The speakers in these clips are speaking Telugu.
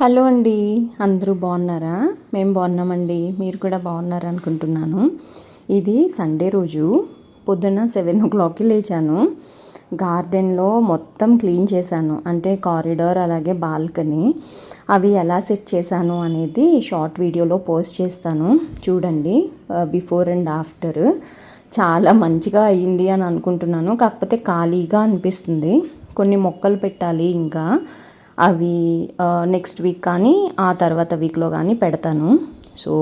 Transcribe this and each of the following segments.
హలో అండి అందరూ బాగున్నారా? మేము బాగున్నామండి మీరు కూడా బాగున్నారు అనుకుంటున్నాను. ఇది సండే రోజు పొద్దున్న సెవెన్ ఓ క్లాక్కి లేచాను. గార్డెన్లో మొత్తం క్లీన్ చేశాను అంటే కారిడార్ అలాగే బాల్కనీ అవి ఎలా సెట్ చేశాను అనేది షార్ట్ వీడియోలో పోస్ట్ చేస్తాను. చూడండి బిఫోర్ అండ్ ఆఫ్టర్. చాలా మంచిగా అయ్యింది అని అనుకుంటున్నాను కాకపోతే ఖాళీగా అనిపిస్తుంది. కొన్ని మొక్కలు పెట్టాలి ఇంకా. అవి నెక్స్ట్ వీక్ కానీ ఆ తర్వాత వీక్లో కానీ పెడతాను. సో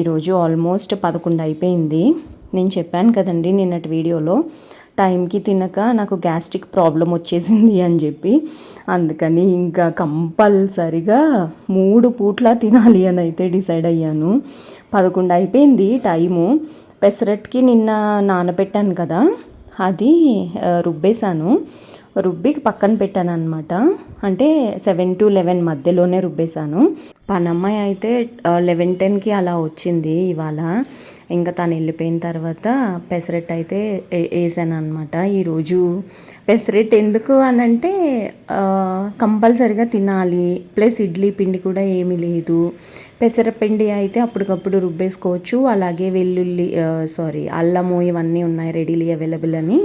ఈరోజు ఆల్మోస్ట్ పదకొండు అయిపోయింది. నేను చెప్పాను కదండి నిన్నటి వీడియోలో టైంకి తినక నాకు గ్యాస్ట్రిక్ ప్రాబ్లం వచ్చేసింది అని చెప్పి. అందుకని ఇంకా కంపల్సరిగా మూడు పూట్ల తినాలి అని అయితే డిసైడ్ అయ్యాను. పదకొండు అయిపోయింది టైము. పెసరట్కి నిన్న నానబెట్టాను కదా అది రుబ్బేశాను. రుబ్బి పక్కన పెట్టాను అనమాట అంటే సెవెన్ టు లెవెన్ మధ్యలోనే రుబ్బేశాను. పనమ్మాయి అయితే లెవెన్ టెన్కి అలా వచ్చింది ఇవాళ. ఇంకా తను వెళ్ళిపోయిన తర్వాత పెసరెట్ అయితే వేసాను అనమాట ఈరోజు పెసరెట్ ఎందుకు అని అంటే కంపల్సరిగా తినాలి. ప్లస్ ఇడ్లీ పిండి కూడా ఏమీ లేదు. పెసరపిండి అయితే అప్పటికప్పుడు రుబ్బేసుకోవచ్చు. అలాగే వెల్లుల్లి సారీ అల్లము ఇవన్నీ ఉన్నాయి రెడీలీ అవైలబుల్ అని.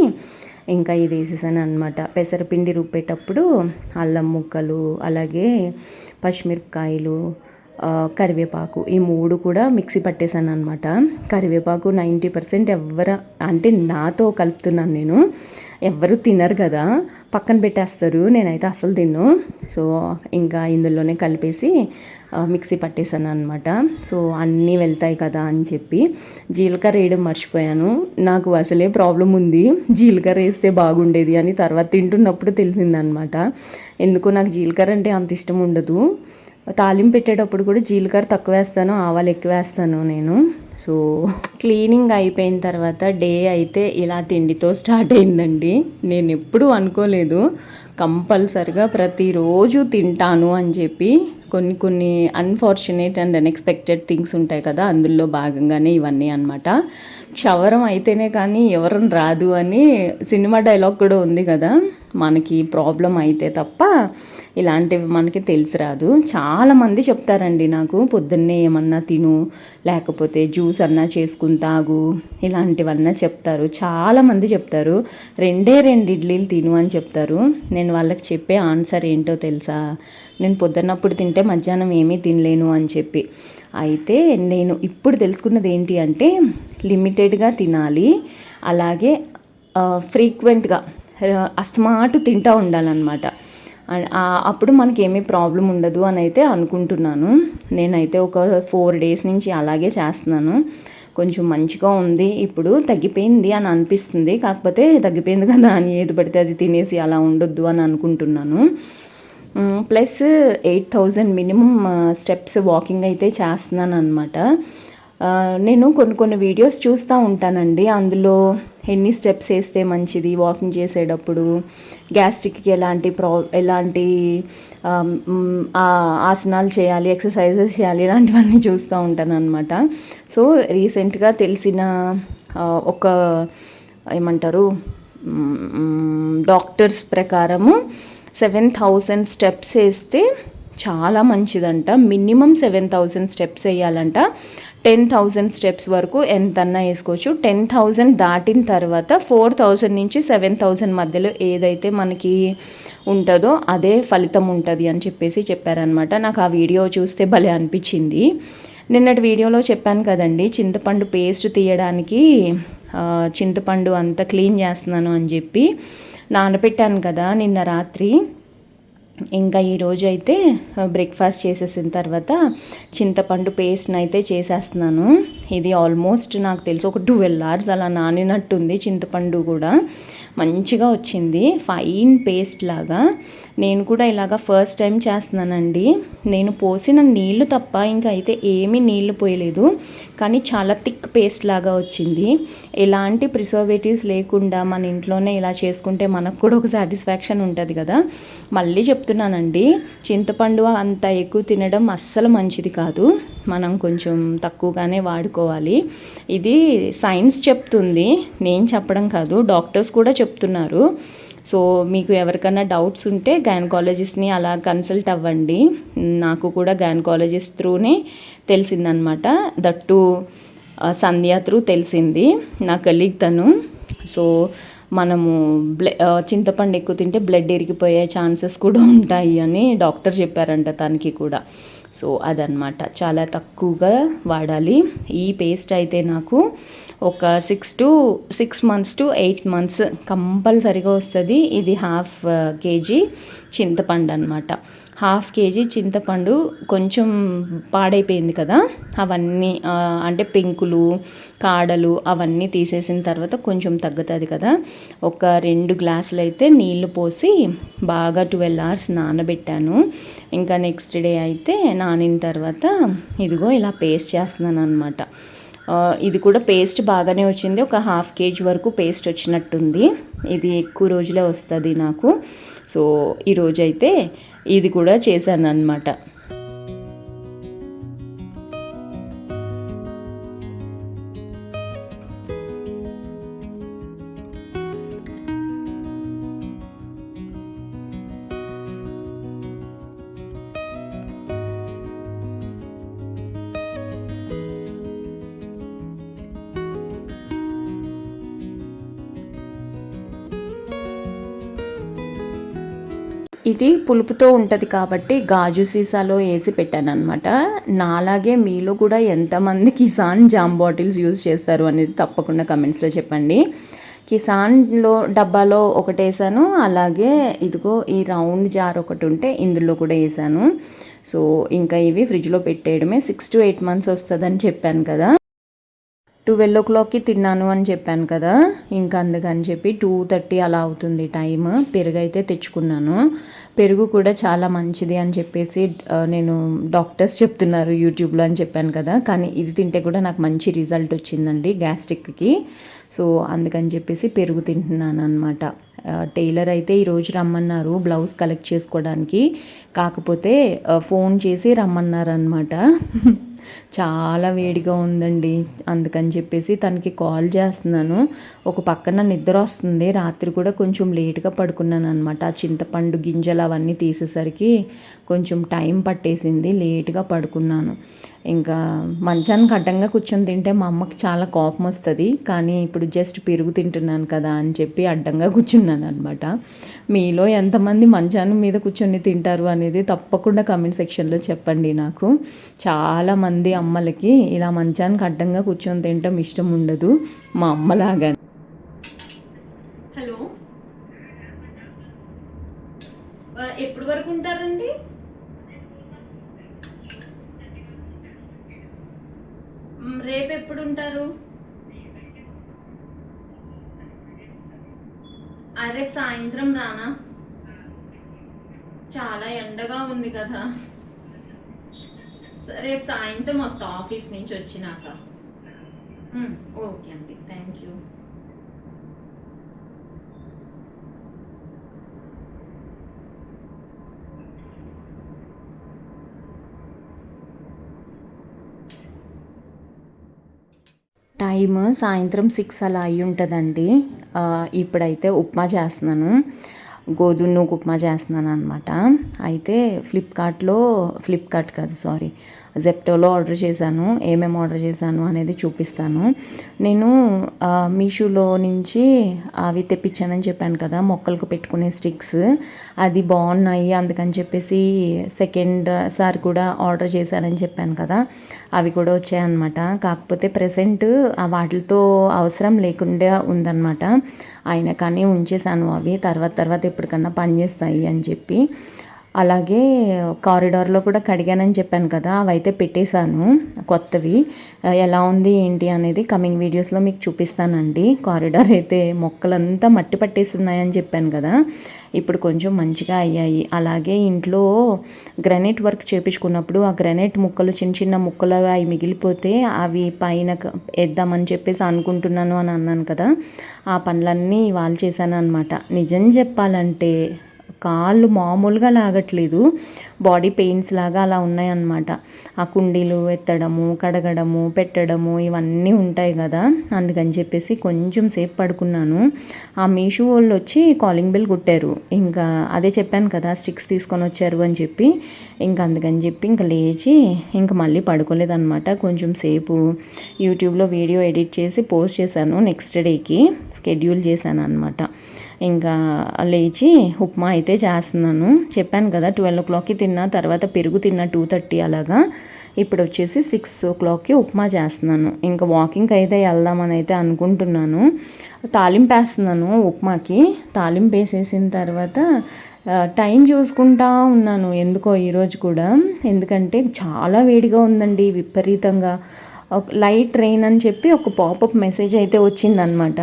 ఇంకా ఇది వేసేసాను అనమాట పెసరపిండి రుబ్బేటప్పుడు అల్లం ముక్కలు అలాగే పచ్చిమిరపకాయలు కరివేపాకు ఈ మూడు కూడా మిక్సీ పట్టేశాను అనమాట కరివేపాకు నైంటీ పర్సెంట్ ఎవరు అంటే నాతో కలుపుతున్నాను నేను. ఎవ్వరు తినరు కదా. పక్కన పెట్టేస్తారు నేనైతే అసలు తిన్ను. సో ఇంకా ఇందులోనే కలిపేసి మిక్సీ పట్టేశాను అనమాట సో అన్నీ వెళ్తాయి కదా అని చెప్పి జీలకర్ర వేయడం మర్చిపోయాను. నాకు అసలే ప్రాబ్లం ఉంది. జీలకర్ర వేస్తే బాగుండేది అని తర్వాత తింటున్నప్పుడు తెలిసిందనమాట ఎందుకు నాకు జీలకర్ర అంటే అంత ఇష్టం ఉండదు. తాలింపు పెట్టేటప్పుడు కూడా జీలకర్ర తక్కువ వేస్తాను ఆవాలు ఎక్కువ వేస్తాను నేను. సో క్లీనింగ్ అయిపోయిన తర్వాత డే అయితే ఇలా తిండితో స్టార్ట్ అయిందండి. నేను ఎప్పుడూ అనుకోలేదు. కంపల్సరిగా ప్రతిరోజు తింటాను అని చెప్పి కొన్ని కొన్ని అన్ఫార్చునేట్ అండ్ అన్ఎక్స్పెక్టెడ్ థింగ్స్ ఉంటాయి కదా అందులో భాగంగానే ఇవన్నీ అనమాట క్షవరం అయితేనే కానీ ఎవరు రాదు అని సినిమా డైలాగ్ కూడా ఉంది కదా మనకి ప్రాబ్లం అయితే తప్ప ఇలాంటివి మనకి తెలిసి రాదు చాలామంది చెప్తారండి నాకు పొద్దున్నే ఏమన్నా తిను లేకపోతే జ్యూస్ అన్నా చేసుకుని తాగు ఇలాంటివన్నా చెప్తారు. చాలామంది చెప్తారు రెండే రెండు ఇడ్లీలు తిను అని చెప్తారు. నేను వాళ్ళకి చెప్పే ఆన్సర్ ఏంటో తెలుసా? నేను పొద్దున్నప్పుడు తింటే మధ్యాహ్నం ఏమీ తినలేను అని చెప్పి. అయితే నేను ఇప్పుడు తెలుసుకున్నది ఏంటి అంటే లిమిటెడ్గా తినాలి అలాగే ఫ్రీక్వెంట్గా అస్మాటు తింటూ ఉండాలన్నమాట. అప్పుడు మనకి ఏమీ ప్రాబ్లం ఉండదు అని అయితే అనుకుంటున్నాను. నేనైతే ఒక ఫోర్ డేస్ నుంచి అలాగే చేస్తున్నాను. కొంచెం మంచిగా ఉంది. ఇప్పుడు తగ్గిపోయింది అని అనిపిస్తుంది. కాకపోతే తగ్గిపోయింది కదా అని ఏది పడితే అది తినేసి అలా ఉండొద్దు అని అనుకుంటున్నాను. Plus eight thousand minimum steps walking అయితే చేస్తున్నాను అనమాట నేను కొన్ని కొన్ని వీడియోస్ చూస్తూ ఉంటానండి. అందులో ఎన్ని స్టెప్స్ వేస్తే మంచిది? వాకింగ్ చేసేటప్పుడు గ్యాస్ట్రిక్కి ఎలాంటి ప్రా ఎలాంటి ఆసనాలు చేయాలి ఎక్సర్సైజెస్ చేయాలి ఇలాంటివన్నీ చూస్తూ ఉంటాను అనమాట సో రీసెంట్గా తెలిసిన ఒక ఏమంటారు డాక్టర్స్ ప్రకారము సెవెన్ థౌజండ్ స్టెప్స్ వేస్తే చాలా మంచిదంట. మినిమం సెవెన్ థౌజండ్ స్టెప్స్ వేయాలంట. టెన్ థౌజండ్ స్టెప్స్ వరకు ఎంతన్నా వేసుకోవచ్చు. టెన్ థౌజండ్ దాటిన తర్వాత ఫోర్ థౌజండ్ నుంచి సెవెన్ థౌజండ్ మధ్యలో ఏదైతే మనకి ఉంటుందో అదే ఫలితం ఉంటుంది అని చెప్పేసి చెప్పారనమాట నాకు ఆ వీడియో చూస్తే భలే అనిపించింది. నిన్నటి వీడియోలో చెప్పాను కదండి చింతపండు పేస్ట్ తీయడానికి చింతపండు అంతా క్లీన్ చేస్తున్నాను అని చెప్పి నానబెట్టాను కదా నిన్న రాత్రి. ఇంకా ఈరోజు అయితే బ్రేక్ఫాస్ట్ చేసేసిన తర్వాత చింతపండు పేస్ట్ని అయితే చేసేస్తున్నాను. ఇది ఆల్మోస్ట్ నాకు తెలిసి ఒక ట్వెల్వ్ అవర్స్ అలా నానినట్టుంది చింతపండు కూడా. మంచిగా వచ్చింది. ఫైన్ పేస్ట్ లాగా. నేను కూడా ఇలాగా ఫస్ట్ టైం చేస్తున్నానండి. నేను పోసిన నీళ్ళు తప్ప ఇంకా అయితే ఏమీ నీళ్ళు పోయలేదు. కానీ చాలా థిక్ పేస్ట్ లాగా వచ్చింది. ఎలాంటి ప్రిజర్వేటివ్స్ లేకుండా మన ఇంట్లోనే ఇలా చేసుకుంటే మనకు కూడా ఒక సాటిస్ఫాక్షన్ ఉంటుంది కదా. మళ్ళీ చెప్తున్నానండి. చింతపండు అంత ఎక్కువ తినడం అస్సలు మంచిది కాదు. మనం కొంచెం తక్కువగానే వాడుకోవాలి. ఇది సైన్స్ చెప్తుంది. నేను చెప్పడం కాదు. డాక్టర్స్ కూడా చెప్తున్నారు చెప్తున్నారు. సో మీకు ఎవరికైనా డౌట్స్ ఉంటే గైనకాలజిస్ట్ని అలా కన్సల్ట్ అవ్వండి. నాకు కూడా గైనకాలజిస్ట్ త్రూనే తెలిసిందనమాట దట్టు సంధ్య త్రూ తెలిసింది. నా కలీగ్ తను. సో మనము బ్ల చింతపండు ఎక్కువ తింటే బ్లడ్ ఇరిగిపోయే ఛాన్సెస్ కూడా ఉంటాయి అని డాక్టర్ చెప్పారంట తనకి కూడా. సో అదనమాట చాలా తక్కువగా వాడాలి. ఈ పేస్ట్ అయితే నాకు ఒక six to six months to eight months కంపల్సరిగా వస్తుంది. ఇది హాఫ్ కేజీ uh, చింతపండు అనమాట హాఫ్ కేజీ చింతపండు కొంచెం పాడైపోయింది కదా. అవన్నీ అంటే పెంకులు కాడలు అవన్నీ తీసేసిన తర్వాత కొంచెం తగ్గుతుంది కదా. ఒక రెండు గ్లాసులు అయితే నీళ్ళు పోసి బాగా ట్వెల్వ్ అవర్స్ నానబెట్టాను. ఇంకా నెక్స్ట్ డే అయితే నానిన తర్వాత ఇదిగో ఇలా పేస్ట్ చేస్తున్నాను అనమాట ఇది కూడా పేస్ట్ బాగానే వచ్చింది. ఒక హాఫ్ కేజీ వరకు పేస్ట్ వచ్చినట్టుంది. ఇది ఎక్కువ రోజులే వస్తుంది నాకు. సో ఈరోజైతే ఇది కూడా చేశాను అనమాట ఇది పులుపుతో ఉంటుంది కాబట్టి గాజు సీసాలో వేసి పెట్టాను అనమాట నాలాగే మీలో కూడా ఎంతమంది కిసాన్ జామ్ బాటిల్స్ యూజ్ చేస్తారు అనేది తప్పకుండా కమెంట్స్లో చెప్పండి. కిసాన్లో డబ్బాలో ఒకటి వేసాను అలాగే ఇదిగో ఈ రౌండ్ జార్ ఒకటి ఉంటే ఇందులో కూడా వేసాను. సో ఇంకా ఇవి ఫ్రిడ్జ్లో పెట్టేయడమే సిక్స్ టు ఎయిట్ మంత్స్ వస్తుందని చెప్పాను కదా. ట్వెల్వ్ ఓ క్లాక్కి తిన్నాను అని చెప్పాను కదా. ఇంకా అందుకని చెప్పి టూ థర్టీ అలా అవుతుంది టైం పెరుగు అయితే తెచ్చుకున్నాను. పెరుగు కూడా చాలా మంచిది అని చెప్పేసి నేను డాక్టర్స్ చెప్తున్నారు యూట్యూబ్లో అని చెప్పాను కదా. కానీ ఇది తింటే కూడా నాకు మంచి రిజల్ట్ వచ్చిందండి గ్యాస్ట్రిక్కి. సో అందుకని చెప్పేసి పెరుగు తింటున్నాను అనమాట టైలర్ అయితే ఈరోజు రమ్మన్నారు బ్లౌజ్ కలెక్ట్ చేసుకోవడానికి. కాకపోతే ఫోన్ చేసి రమ్మన్నారు అనమాట చాలా వేడిగా ఉందండి. అందుకని చెప్పేసి తనకి కాల్ చేస్తున్నాను. ఒక పక్కన నిద్ర వస్తుంది. రాత్రి కూడా కొంచెం లేట్గా పడుకున్నాను అనమాట ఆ చింతపండు గింజలు అవన్నీ తీసేసరికి కొంచెం టైం పట్టేసింది. లేట్గా పడుకున్నాను. ఇంకా మంచానికి అడ్డంగా కూర్చొని తింటే మా అమ్మకి చాలా కోపం వస్తుంది. కానీ ఇప్పుడు జస్ట్ పెరుగు తింటున్నాను కదా అని చెప్పి అడ్డంగా కూర్చున్నాను అనమాట మీలో ఎంతమంది మంచానం మీద కూర్చొని తింటారు అనేది తప్పకుండా కమెంట్ సెక్షన్లో చెప్పండి నాకు. చాలామంది అమ్మలకి ఇలా మంచానికి అడ్డంగా కూర్చొని తింటాం ఇష్టం ఉండదు మా అమ్మలాగా రేపు ఎప్పుడు ఉంటారు రేపు సాయంత్రం రానా? చాలా ఎండగా ఉంది కదా. రేపు సాయంత్రం వస్తా ఆఫీస్ నుంచి వచ్చినాక. ఓకే అండి. Thank you. టైమ్ సాయంత్రం సిక్స్ అలా అయి ఉంటుందండి. ఇప్పుడైతే ఉప్మా చేస్తున్నాను. గోధుమ నూకు ఉప్మా చేస్తున్నాను అనమాట అయితే ఫ్లిప్కార్ట్లో ఫ్లిప్కార్ట్ కాదు సారీ జెప్టోలో ఆర్డర్ చేశాను ఏమేమి ఆర్డర్ చేశాను అనేది చూపిస్తాను. నేను మీషోలో నుంచి అవి తెప్పించానని చెప్పాను కదా మొక్కలకు పెట్టుకునే స్టిక్స్ అది బాగున్నాయి అందుకని చెప్పేసి సెకండ్ సారి కూడా ఆర్డర్ చేశానని చెప్పాను కదా అవి కూడా వచ్చాయన్నమాట. కాకపోతే ప్రజెంట్ వాటితో అవసరం లేకుండా ఉందన్నమాట. అయినా కానీ ఉంచేసాను అవి తర్వాత తర్వాత ఎప్పటికన్నా పనిచేస్తాయి అని చెప్పి. అలాగే కారిడార్లో కూడా కడిగానని చెప్పాను కదా అవైతే పెట్టేశాను కొత్తవి. ఎలా ఉంది ఏంటి అనేది కమింగ్ వీడియోస్లో మీకు చూపిస్తానండి. కారిడార్ అయితే మొక్కలంతా మట్టి పట్టేస్తున్నాయని చెప్పాను కదా ఇప్పుడు కొంచెం మంచిగా అయ్యాయి. అలాగే ఇంట్లో గ్రనైట్ వర్క్ చేపించుకున్నప్పుడు ఆ గ్రనైట్ ముక్కలు చిన్న చిన్న ముక్కలు అవి మిగిలిపోతే అవి పైన వేద్దామని చెప్పేసి అనుకుంటున్నాను అని అన్నాను కదా ఆ పనులన్నీ వాళ్ళు చేశాను అనమాట నిజం చెప్పాలంటే కాళ్ళు మామూలుగా లాగట్లేదు. బాడీ పెయిన్స్ లాగా అలా ఉన్నాయన్నమాట. ఆ కుండీలు ఎత్తడము కడగడము పెట్టడము ఇవన్నీ ఉంటాయి కదా. అందుకని చెప్పేసి కొంచెం సేపు పడుకున్నాను. ఆ మీషో వాళ్ళు వచ్చి కాలింగ్ బెల్ కుట్టారు. ఇంకా అదే చెప్పాను కదా స్టిక్స్ తీసుకొని వచ్చారు అని చెప్పి. ఇంకా అందుకని చెప్పి ఇంకా లేచి ఇంకా మళ్ళీ పడుకోలేదన్నమాట. కొంచెం సేపు యూట్యూబ్లో వీడియో ఎడిట్ చేసి పోస్ట్ చేశాను నెక్స్ట్ డేకి షెడ్యూల్ చేశాను అనమాట ఇంకా లేచి ఉప్మా అయితే చేస్తున్నాను. చెప్పాను కదా ట్వెల్వ్ ఓ క్లాక్కి తిన్నా తర్వాత పెరుగు తిన్నా టూ థర్టీ అలాగా. ఇప్పుడు వచ్చేసి సిక్స్ ఓ క్లాక్కి ఉప్మా చేస్తున్నాను. ఇంకా వాకింగ్కి అయితే వెళ్దామని అయితే అనుకుంటున్నాను. తాలింపు వేస్తున్నాను ఉప్మాకి. తాలింపు వేసేసిన తర్వాత టైం చూసుకుంటా ఉన్నాను. ఎందుకో ఈరోజు కూడా? ఎందుకంటే చాలా వేడిగా ఉందండి విపరీతంగా. లైట్ రెయిన్ అని చెప్పి ఒక పాపప్ మెసేజ్ అయితే వచ్చిందనమాట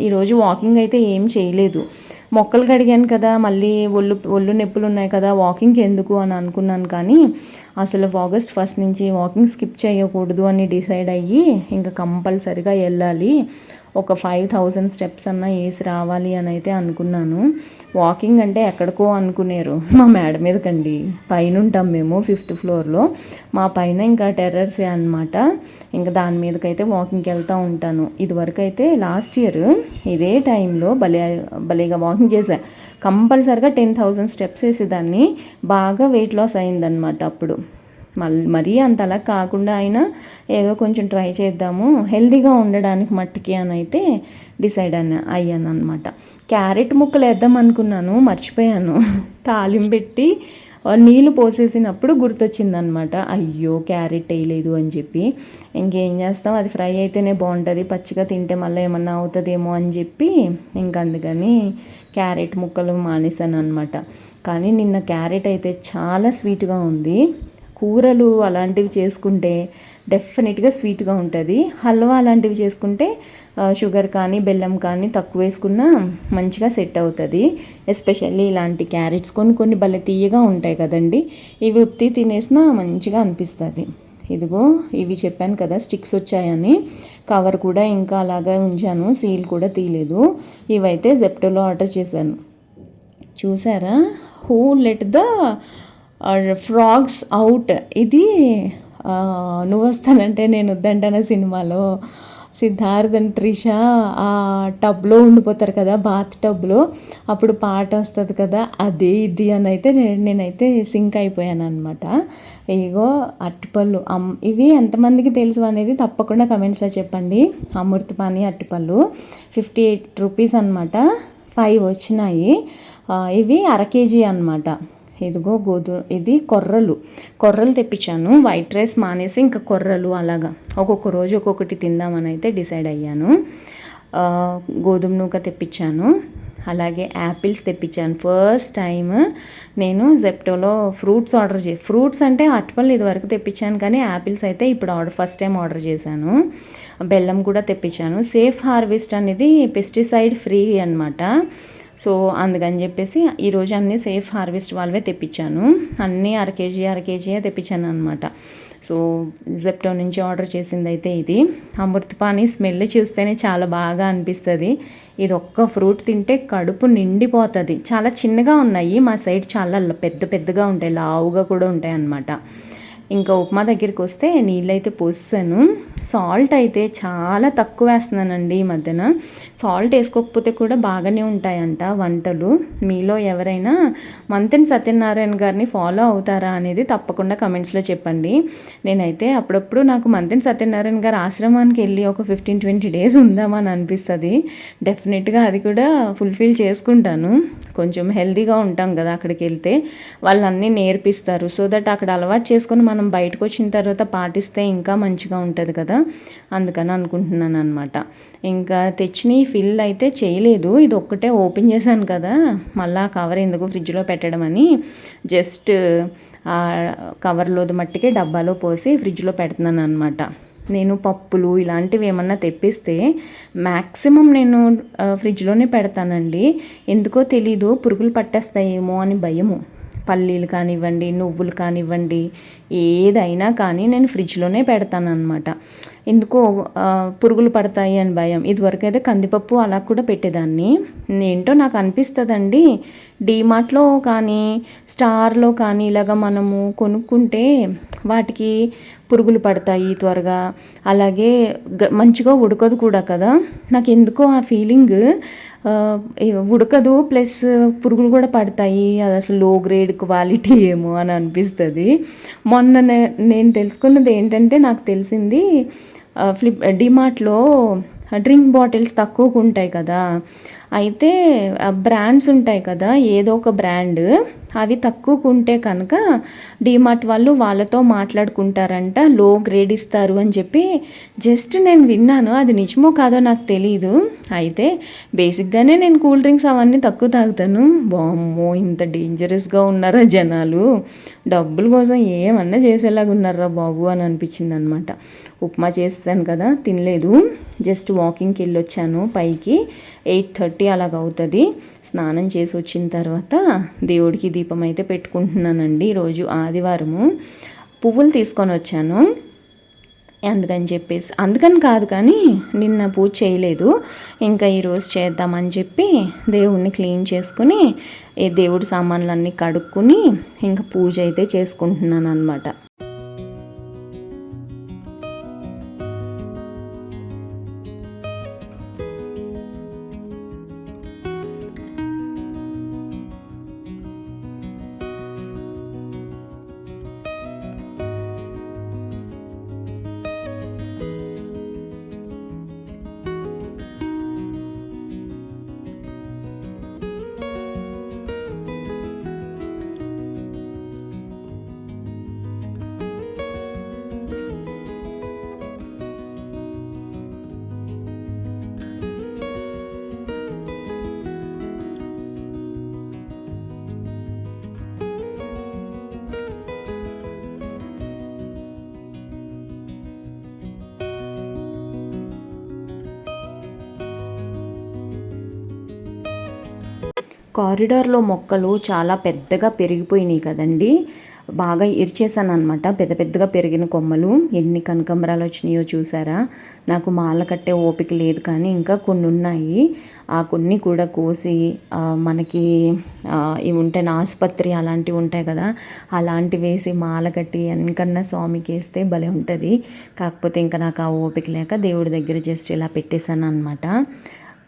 ఈరోజు వాకింగ్ అయితే ఏం చేయలేదు. మొక్కలు కడిగాను కదా మళ్ళీ ఒళ్ళు ఒళ్ళు నొప్పులు ఉన్నాయి కదా వాకింగ్కి ఎందుకు అని అనుకున్నాను కానీ అసలు ఆగస్ట్ ఫస్ట్ నుంచి వాకింగ్ స్కిప్ చేయకూడదు అని డిసైడ్ అయ్యి ఇంకా కంపల్సరిగా వెళ్ళాలి. ఒక ఫైవ్ థౌజండ్ స్టెప్స్ అన్న వేసి రావాలి అని అయితే అనుకున్నాను. వాకింగ్ అంటే ఎక్కడికో అనుకునేరు. మా మేడ మీదకండి. పైన ఉంటాం మేము ఫిఫ్త్ ఫ్లోర్లో మా పైన ఇంకా టెర్రర్సే అనమాట ఇంకా దాని మీదకైతే వాకింగ్కి వెళ్తూ ఉంటాను. ఇదివరకు అయితే లాస్ట్ ఇయర్ ఇదే టైంలో భలే భలేగా వాకింగ్ చేశా. కంపల్సరిగా టెన్ థౌజండ్ స్టెప్స్ వేసేదాన్ని. బాగా వెయిట్ లాస్ అయిందనమాట అప్పుడు. మళ్ళీ మరీ అంతలా కాకుండా అయినా ఏదో కొంచెం ట్రై చేద్దాము. హెల్దీగా ఉండడానికి మట్టికి అని అయితే డిసైడ్ అన్న అయ్యాను అనమాట క్యారెట్ ముక్కలు వేద్దాం అనుకున్నాను మర్చిపోయాను. తాలిం పెట్టి నీళ్ళు పోసేసినప్పుడు గుర్తొచ్చిందనమాట అయ్యో క్యారెట్ వేయలేదు అని చెప్పి. ఇంకేం చేస్తాం? అది ఫ్రై అయితేనే బాగుంటుంది. పచ్చిగా తింటే మళ్ళీ ఏమన్నా అవుతుందేమో అని చెప్పి ఇంకా అందుకని క్యారెట్ ముక్కలు మానేసాను అనమాట కానీ నిన్న క్యారెట్ అయితే చాలా స్వీట్గా ఉంది. కూరలు అలాంటివి చేసుకుంటే డెఫినెట్గా స్వీట్గా ఉంటుంది. హల్వా అలాంటివి చేసుకుంటే షుగర్ కానీ బెల్లం కానీ తక్కువ వేసుకున్నా మంచిగా సెట్ అవుతుంది. ఎస్పెషల్లీ ఇలాంటి క్యారెట్స్ కొన్ని కొన్ని భలే తీయగా ఉంటాయి కదండి. ఇవి ఉత్తి తినేసినా మంచిగా అనిపిస్తుంది. ఇదిగో ఇవి చెప్పాను కదా స్టిక్స్ వచ్చాయని. కవర్ కూడా ఇంకా అలాగే ఉంచాను సీల్ కూడా తీయలేదు. ఇవైతే జెప్టోలో ఆర్డర్ చేశాను. చూసారా? Who let the frogs out ఇది నువ్వు వస్తానంటే నేను వద్దంటాన సినిమాలో సిద్ధార్థన్ త్రిష ఆ టబ్లో ఉండిపోతారు కదా బాత్ టబ్లో. అప్పుడు పాట వస్తుంది కదా అది ఇది అని అయితే నేనైతే సింక్ అయిపోయాను అనమాట ఇగో అట్టుపళ్ళు. అమ్ ఇవి ఎంతమందికి తెలుసు అనేది తప్పకుండా కమెంట్స్లో చెప్పండి. అమృతపాణి అట్టుపళ్ళు. ఫిఫ్టీ ఎయిట్ రూపీస్ అనమాట ఫైవ్ వచ్చినాయి. ఇవి అర కేజీ అనమాట ఇదిగో గోధు ఇది కొర్రలు. కొర్రలు తెప్పించాను. వైట్ రైస్ మానేసి ఇంకా కొర్రలు అలాగా. ఒక్కొక్క రోజు ఒక్కొక్కటి తిందామని అయితే డిసైడ్ అయ్యాను. గోధుమ నూక తెప్పించాను. అలాగే యాపిల్స్ తెప్పించాను. ఫస్ట్ టైం నేను జెప్టోలో ఫ్రూట్స్ ఆర్డర్ చే ఫ్రూట్స్ అంటే అటుపళ్ళు ఇదివరకు తెప్పించాను కానీ యాపిల్స్ అయితే ఇప్పుడు ఆర్డర్ ఫస్ట్ టైం ఆర్డర్ చేశాను. బెల్లం కూడా తెప్పించాను. సేఫ్ హార్వెస్ట్ అనేది పెస్టిసైడ్ ఫ్రీ అనమాట సో అందుకని చెప్పేసి ఈరోజు అన్నీ సేఫ్ హార్వెస్ట్ వాళ్ళవే తెప్పించాను. అన్నీ అర కేజీ అర కేజీయే తెప్పించాను అనమాట సో జెప్టో నుంచి ఆర్డర్ చేసింది అయితే ఇది. అమృతపాని స్మెల్ చూస్తేనే చాలా బాగా అనిపిస్తుంది. ఇది ఒక్క ఫ్రూట్ తింటే కడుపు నిండిపోతుంది. చాలా చిన్నగా ఉన్నాయి. మా సైడ్ చాలా పెద్ద పెద్దగా ఉంటాయి. లావుగా కూడా ఉంటాయి అన్నమాట ఇంకా ఉప్మా దగ్గరికి వస్తే నీళ్ళైతే పోసాను సాల్ట్ అయితే చాలా తక్కువ వేస్తున్నానండి ఈ మధ్యన. సాల్ట్ వేసుకోకపోతే కూడా బాగానే ఉంటాయంట వంటలు. మీలో ఎవరైనా మంతెన్ సత్యనారాయణ గారిని ఫాలో అవుతారా అనేది తప్పకుండా కమెంట్స్లో చెప్పండి. నేనైతే అప్పుడప్పుడు నాకు మంతెన్ సత్యనారాయణ గారి ఆశ్రమానికి వెళ్ళి ఒక ఫిఫ్టీన్ ట్వంటీ డేస్ ఉందామని అనిపిస్తుంది. డెఫినెట్గా అది కూడా ఫుల్ఫిల్ చేసుకుంటాను. కొంచెం హెల్దీగా ఉంటాం కదా అక్కడికి వెళ్తే. వాళ్ళు అన్నీ నేర్పిస్తారు. సో దట్ అక్కడ అలవాటు చేసుకొని మనం బయటకు వచ్చిన తర్వాత పాటిస్తే ఇంకా మంచిగా ఉంటుంది కదా. అందుకని అనుకుంటున్నాను అనమాట ఇంకా తెచ్చినవి ఫిల్ అయితే చేయలేదు. ఇది ఒక్కటే ఓపెన్ చేశాను కదా? మళ్ళీ కవర్ ఎందుకు ఫ్రిడ్జ్లో పెట్టడం అని. జస్ట్ కవర్లోది మట్టికే డబ్బాలో పోసి ఫ్రిడ్జ్లో పెడుతున్నాను అనమాట నేను పప్పులు ఇలాంటివి ఏమన్నా తెప్పిస్తే మ్యాక్సిమం నేను ఫ్రిడ్జ్లోనే పెడతానండి. ఎందుకో తెలీదు. పురుగులు పట్టేస్తాయేమో అని భయము. పల్లీలు కానివ్వండి నువ్వులు కానివ్వండి ఏదైనా కానీ నేను ఫ్రిడ్జ్లోనే పెడతాను ఎందుకో పురుగులు పడతాయి అని భయం. ఇదివరకు అయితే కందిపప్పు అలా కూడా పెట్టేదాన్ని. ఏంటో నాకు అనిపిస్తుందండి. డీమార్ట్లో కానీ స్టార్లో కానీ ఇలాగ మనము కొనుక్కుంటే వాటికి పురుగులు పడతాయి త్వరగా. అలాగే మంచిగా ఉడకదు కూడా కదా. నాకు ఎందుకో ఆ ఫీలింగ్. ఉడకదు ప్లస్ పురుగులు కూడా పడతాయి. అది అసలు లో గ్రేడ్ క్వాలిటీ ఏమో అని అనిపిస్తుంది. మొన్న నేను తెలుసుకున్నది ఏంటంటే నాకు తెలిసింది ఫ్లిప్ డిమార్ట్లో డ్రింక్ బాటిల్స్ తక్కువగా ఉంటాయి కదా. అయితే బ్రాండ్స్ ఉంటాయి కదా ఏదో ఒక బ్రాండ్ అవి తక్కువకు ఉంటే కనుక డీమార్ట్ వాళ్ళు వాళ్ళతో మాట్లాడుకుంటారంట లో గ్రేడ్ ఇస్తారు అని చెప్పి. జస్ట్ నేను విన్నాను అది నిజమో కాదో నాకు తెలియదు అయితే బేసిక్గానే నేను కూల్ డ్రింక్స్ అవన్నీ తక్కువ తాగుతాను. బామ్మో ఇంత డేంజరస్గా ఉన్నారా జనాలు. డబ్బుల కోసం ఏమన్నా చేసేలాగా ఉన్నారా బాబు అని అనిపించింది అనమాట ఉప్మా చేస్తాను కదా తినలేదు. జస్ట్ వాకింగ్కి వెళ్ళొచ్చాను పైకి. ఎయిట్ థర్టీ అలాగ అవుతుంది. స్నానం చేసి వచ్చిన తర్వాత దేవుడికి దీపం అయితే పెట్టుకుంటున్నానండి ఈరోజు ఆదివారము. పువ్వులు తీసుకొని వచ్చాను. అందుకని చెప్పేసి అందుకని కాదు కానీ నిన్న పూజ చేయలేదు. ఇంకా ఈరోజు చేద్దామని చెప్పి దేవుణ్ణి క్లీన్ చేసుకుని ఈ దేవుడి సామాన్లన్నీ కడుక్కుని ఇంకా పూజ అయితే చేసుకుంటున్నాను అనమాట కారిడార్లో మొక్కలు చాలా పెద్దగా పెరిగిపోయినాయి కదండి. బాగా ఇరిచేసాను అనమాట పెద్ద పెద్దగా పెరిగిన కొమ్మలు. ఎన్ని కనకంబరాలు వచ్చినాయో చూసారా? నాకు మాల కట్టే ఓపిక లేదు కానీ ఇంకా కొన్ని ఉన్నాయి. ఆ కొన్ని కూడా కోసి మనకి ఇవి ఉంటాయి ఆసుపత్రి అలాంటివి ఉంటాయి కదా. అలాంటివి వేసి మాల కట్టి వెనకన్నా స్వామికి వేస్తే భలే ఉంటుంది. కాకపోతే ఇంకా నాకు ఆ ఓపిక లేక దేవుడి దగ్గర జస్ట్ ఇలా పెట్టేశాను అనమాట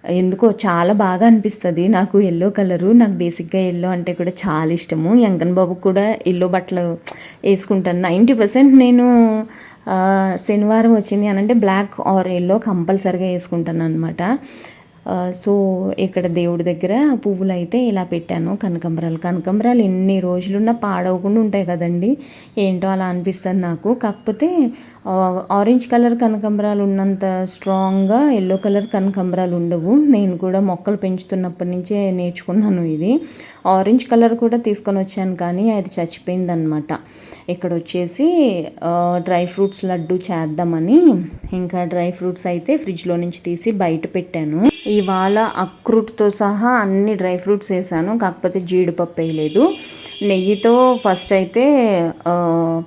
ఎందుకో చాలా బాగా అనిపిస్తుంది. నాకు ఎల్లో కలరు నాకు బేసిక్గా ఎల్లో అంటే కూడా చాలా ఇష్టము. వెంకన్ బాబు కూడా ఎల్లో బట్టలు వేసుకుంటాను. నైంటీ పర్సెంట్ నేను శనివారం వచ్చింది అని అంటే బ్లాక్ ఆర్ ఎల్లో కంపల్సరిగా వేసుకుంటాను అనమాట సో ఇక్కడ దేవుడి దగ్గర పువ్వులు అయితే ఇలా పెట్టాను. కనకంబరాలు. కనకంబరాలు ఎన్ని రోజులున్నా పాడవకుండా ఉంటాయి కదండి. ఏంటో అలా అనిపిస్తుంది నాకు. కాకపోతే ఆరెంజ్ కలర్ కనకంబరాలు ఉన్నంత స్ట్రాంగ్గా ఎల్లో కలర్ కనకంబరాలు ఉండవు. నేను కూడా మొక్కలు పెంచుతున్నప్పటి నుంచే నేర్చుకున్నాను ఇది. ఆరెంజ్ కలర్ కూడా తీసుకొని వచ్చాను కానీ అది చచ్చిపోయిందనమాట ఇక్కడ వచ్చేసి డ్రై ఫ్రూట్స్ లడ్డు చేద్దామని ఇంకా డ్రై ఫ్రూట్స్ అయితే ఫ్రిడ్జ్లో నుంచి తీసి బయట పెట్టాను. ఇవాళ అక్రూట్తో సహా అన్ని డ్రై ఫ్రూట్స్ వేసాను కాకపోతే జీడిపప్పు వేయలేదు. నెయ్యితో ఫస్ట్ అయితే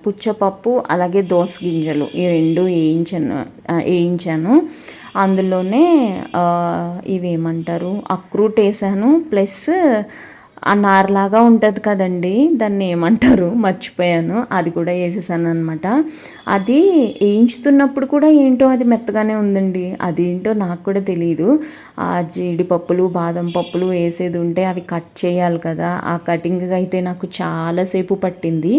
పుచ్చపప్పు అలాగే దోస గింజలు ఈ రెండు వేయించాను వేయించాను. అందులోనే ఇవేమంటారు అక్రూట్ వేసాను ప్లస్ ఆ నారలాగా ఉంటుంది కదండి దాన్ని ఏమంటారు? మర్చిపోయాను. అది కూడా వేసేసాను అనమాట అది వేయించుతున్నప్పుడు కూడా ఏంటో అది మెత్తగానే ఉందండి. అదేంటో నాకు కూడా తెలియదు ఆ జీడిపప్పులు బాదం పప్పులు వేసేది ఉంటే అవి కట్ చేయాలి కదా. ఆ కటింగ్ అయితే నాకు చాలాసేపు పట్టింది.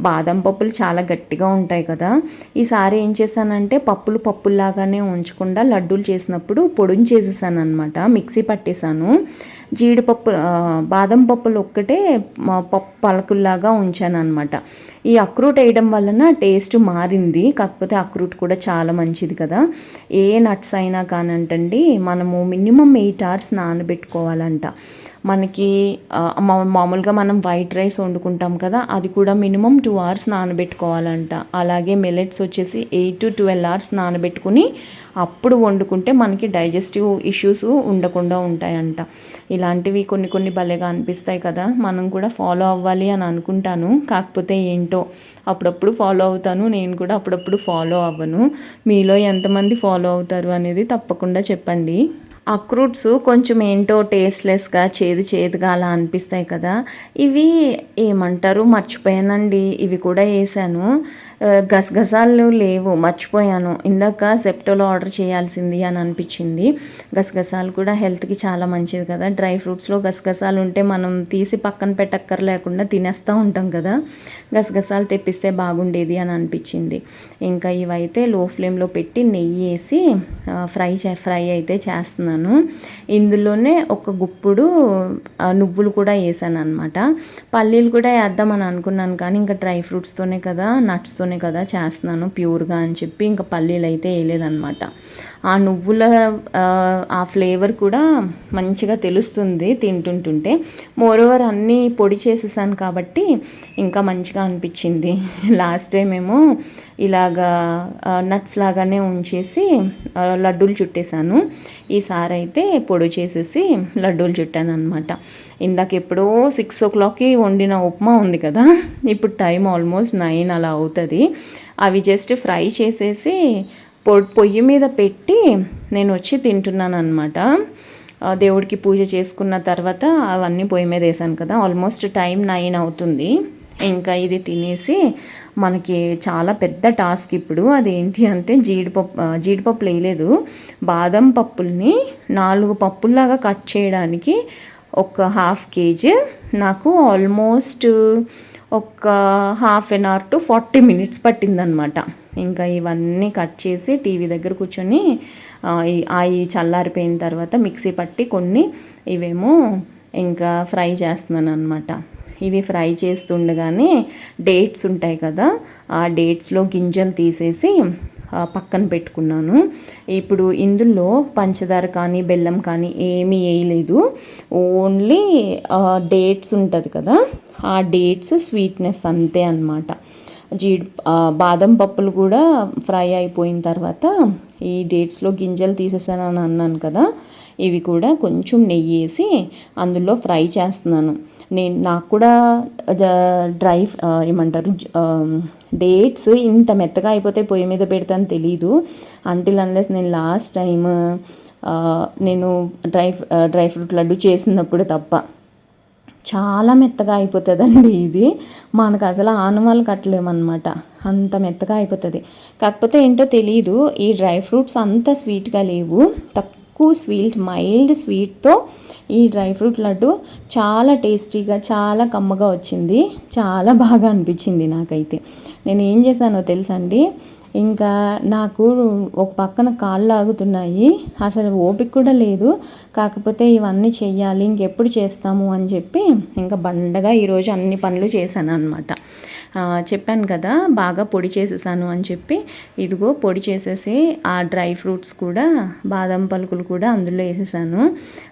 బాదం పప్పులు చాలా గట్టిగా ఉంటాయి కదా. ఈసారి ఏం చేశానంటే పప్పులు పప్పుల్లాగానే ఉంచకుండా లడ్డూలు చేసినప్పుడు పొడుని చేసేసాను అనమాట మిక్సీ పట్టేశాను. జీడిపప్పు బాదం పప్పులు ఒక్కటే పప్పు పలకుల్లాగా ఉంచాను అనమాట ఈ అక్రూట్ వేయడం వలన టేస్ట్ మారింది కాకపోతే అక్రూట్ కూడా చాలా మంచిది కదా. ఏ నట్స్ అయినా కానంటండి మనము మినిమం ఎయిట్ అవర్స్ నానబెట్టుకోవాలంట. మనకి మా- మామూలుగా మనం వైట్ రైస్ వండుకుంటాం కదా అది కూడా మినిమం టూ అవర్స్ నానబెట్టుకోవాలంట. అలాగే మిలెట్స్ వచ్చేసి ఎయిట్ టు ట్వెల్వ్ అవర్స్ నానబెట్టుకుని అప్పుడు వండుకుంటే మనకి డైజెస్టివ్ ఇష్యూస్ ఉండకుండా ఉంటాయంట. ఇలాంటివి కొన్ని కొన్ని భలేగా అనిపిస్తాయి కదా మనం కూడా ఫాలో అవ్వాలి అని అనుకుంటాను. కాకపోతే ఏంటో అప్పుడప్పుడు ఫాలో అవుతాను నేను కూడా అప్పుడప్పుడు ఫాలో అవ్వను. మీలో ఎంతమంది ఫాలో అవుతారు అనేది తప్పకుండా చెప్పండి. అక్రూట్స్ కొంచెం ఏంటో టేస్ట్లెస్గా చేదు చేదుగా అలా అనిపిస్తాయి కదా. ఇవి ఏమంటారు? మర్చిపోయానండి. ఇవి కూడా వేసాను గసగసాలు లేవు. మర్చిపోయాను. ఇందాక సెప్టోలో ఆర్డర్ చేయాల్సింది అని అనిపించింది. గసగసాలు కూడా హెల్త్కి చాలా మంచిది కదా. డ్రై ఫ్రూట్స్లో గసగసాలు ఉంటే మనం తీసి పక్కన పెట్టక్కర్ లేకుండా తినేస్తూ ఉంటాం కదా. గసగసాలు తెప్పిస్తే బాగుండేది అని అనిపించింది. ఇంకా ఇవైతే లో ఫ్లేమ్లో పెట్టి నెయ్యి వేసి ఫ్రై చే ఫ్రై అయితే చేస్తున్నాను. ఇందులోనే ఒక గుప్పుడు నువ్వులు కూడా వేసాను అనమాట పల్లీలు కూడా వేద్దామని అనుకున్నాను కానీ ఇంకా డ్రై ఫ్రూట్స్తోనే కదా నట్స్తోనే కదా చేస్తున్నాను ప్యూర్గా అని చెప్పి ఇంకా పల్లీలు అయితే వేయలేదన్నమాట. ఆ నువ్వుల ఆ, ఫ్లేవర్ కూడా మంచిగా తెలుస్తుంది తింటుంటుంటే. మోరోవర్ అన్నీ పొడి చేసేసాను కాబట్టి ఇంకా మంచిగా అనిపించింది. లాస్ట్ టైం ఏమో ఇలాగా నట్స్ లాగానే ఉంచేసి లడ్డూలు చుట్టేశాను ఈసారి అయితే పొడి చేసేసి లడ్డూలు చుట్టాను అనమాట ఇందాక ఎప్పుడో సిక్స్ ఓ క్లాక్కి వండిన ఉప్మా ఉంది కదా ఇప్పుడు టైం ఆల్మోస్ట్ నైన్ అలా అవుతుంది. అవి జస్ట్ ఫ్రై చేసేసి పొయ్యి మీద పెట్టి నేను వచ్చి తింటున్నాను అనమాట దేవుడికి పూజ చేసుకున్న తర్వాత అవన్నీ పొయ్యి మీద వేసాను కదా. ఆల్మోస్ట్ టైం నైన్ అవుతుంది. ఇంకా ఇది తినేసి మనకి చాలా పెద్ద టాస్క్ ఇప్పుడు. అదేంటి అంటే జీడిపప్పు జీడిపప్పు వేయలేదు బాదం పప్పుల్ని నాలుగు పప్పుల్లాగా కట్ చేయడానికి ఒక హాఫ్ కేజీ నాకు ఆల్మోస్ట్ ఒక half an hour to forty minutes పట్టిందనమాట ఇంకా ఇవన్నీ కట్ చేసి టీవీ దగ్గర కూర్చొని అవి చల్లారిపోయిన తర్వాత మిక్సీ పట్టి కొన్ని ఇవేమో ఇంకా ఫ్రై చేస్తున్నాను అనమాట ఇవి ఫ్రై చేస్తుండగానే డేట్స్ ఉంటాయి కదా ఆ డేట్స్లో గింజలు తీసేసి పక్కన పెట్టుకున్నాను. ఇప్పుడు ఇందులో పంచదార కానీ బెల్లం కానీ ఏమీ వేయలేదు. ఓన్లీ డేట్స్ ఉంటుంది కదా ఆ డేట్స్ స్వీట్నెస్ అంతే అన్నమాట. జీడి బాదం పప్పులు కూడా ఫ్రై అయిపోయిన తర్వాత ఈ డేట్స్లో గింజలు తీసేసానని అన్నాను కదా ఇవి కూడా కొంచెం నెయ్యి వేసి అందులో ఫ్రై చేస్తున్నాను. నేను నాకు కూడా డ్రై ఏమంటారు డేట్స్ ఇంత మెత్తగా అయిపోతే పొయ్యి మీద పెడతాను తెలీదు. అంటిల్ అన్లెస్ నేను లాస్ట్ టైం నేను డ్రై డ్రై ఫ్రూట్ లడ్డు చేసినప్పుడు తప్ప. చాలా మెత్తగా అయిపోతుందండి ఇది. మనకు అసలు ఆనవాళ్ళు కట్టలేమన్నమాట. అంత మెత్తగా అయిపోతుంది. కాకపోతే ఏంటో తెలియదు ఈ డ్రై ఫ్రూట్స్ అంత స్వీట్గా లేవు. తక్కువ స్వీట్ మైల్డ్ స్వీట్తో ఈ డ్రై ఫ్రూట్ లడ్డు చాలా టేస్టీగా చాలా కమ్మగా వచ్చింది. చాలా బాగా అనిపించింది నాకైతే. నేను ఏం చేశానో తెలుసండి ఇంకా నాకు ఒక పక్కన కాళ్ళు ఆగుతున్నాయి. అసలు ఓపిక కూడా లేదు. కాకపోతే ఇవన్నీ చెయ్యాలి ఇంకెప్పుడు చేస్తాము అని చెప్పి ఇంకా బండగా ఈరోజు అన్ని పనులు చేశాను అనమాట చెప్పాను కదా బాగా పొడి చేసేసాను అని చెప్పి. ఇదిగో పొడి చేసేసి ఆ డ్రై ఫ్రూట్స్ కూడా బాదం పలుకులు కూడా అందులో వేసేసాను.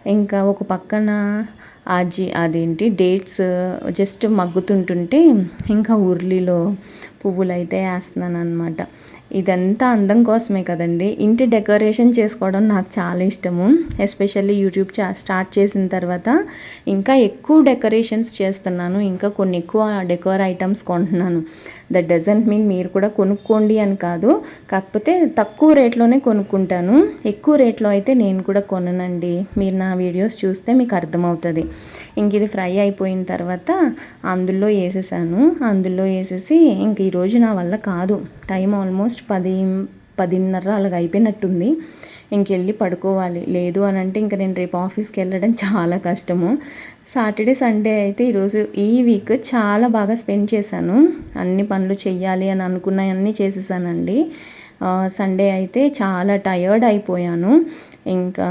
ఇంకా ఒక పక్కన ఆ జీ అదేంటి డేట్స్ జస్ట్ మగ్గుతుంటుంటే ఇంకా ఉర్లీలో పువ్వులు అయితే వేస్తున్నాను అనమాట ఇదంతా అందం కోసమే కదండి. ఇంటి డెకరేషన్ చేసుకోవడం నాకు చాలా ఇష్టము. ఎస్పెషల్లీ యూట్యూబ్ చా స్టార్ట్ చేసిన తర్వాత ఇంకా ఎక్కువ డెకరేషన్స్ చేస్తున్నాను. ఇంకా కొన్ని ఎక్కువ డెకోర్ ఐటమ్స్ కొంటున్నాను. దట్ డజంట్ మీన్ మీరు కూడా కొనుక్కోండి అని కాదు. కాకపోతే తక్కువ రేట్లోనే కొనుక్కుంటాను. ఎక్కువ రేట్లో అయితే నేను కూడా కొననండి. మీరు నా వీడియోస్ చూస్తే మీకు అర్థమవుతుంది. ఇంక ఇది ఫ్రై అయిపోయిన తర్వాత అందులో వేసేసాను. అందులో వేసేసి ఇంక ఈరోజు నా వల్ల కాదు. టైం ఆల్మోస్ట్ పది పదిన్నర అలాగ అయిపోయినట్టుంది. ఇంకెళ్ళి పడుకోవాలి. లేదు అని అంటే ఇంక నేను రేపు ఆఫీస్కి వెళ్ళడం చాలా కష్టము. సాటర్డే సండే అయితే ఈరోజు ఈ వీక్ చాలా బాగా స్పెండ్ చేశాను. అన్ని పనులు చెయ్యాలి అని అనుకున్నవన్నీ చేసేసానండి. సండే అయితే చాలా టయర్డ్ అయిపోయాను. ఇంకా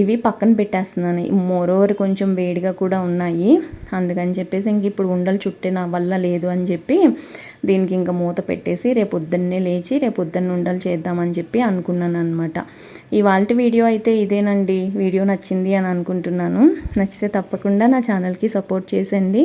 ఇవి పక్కన పెట్టేస్తున్నాను. మోరోవర్ కొంచెం వేడిగా కూడా ఉన్నాయి. అందుకని చెప్పేసి ఇంక ఇప్పుడు ఉండలు చుట్టే నా వల్ల లేదు అని చెప్పి దీనికి ఇంకా మూత పెట్టేసి రేపు పొద్దున్నే లేచి రేపు పొద్దున్న ఉండలు చేద్దామని చెప్పి అనుకున్నాను అనమాట ఇవాళ వీడియో అయితే ఇదేనండి. వీడియో నచ్చింది అని అనుకుంటున్నాను. నచ్చితే తప్పకుండా నా ఛానల్కి సపోర్ట్ చేసేయండి.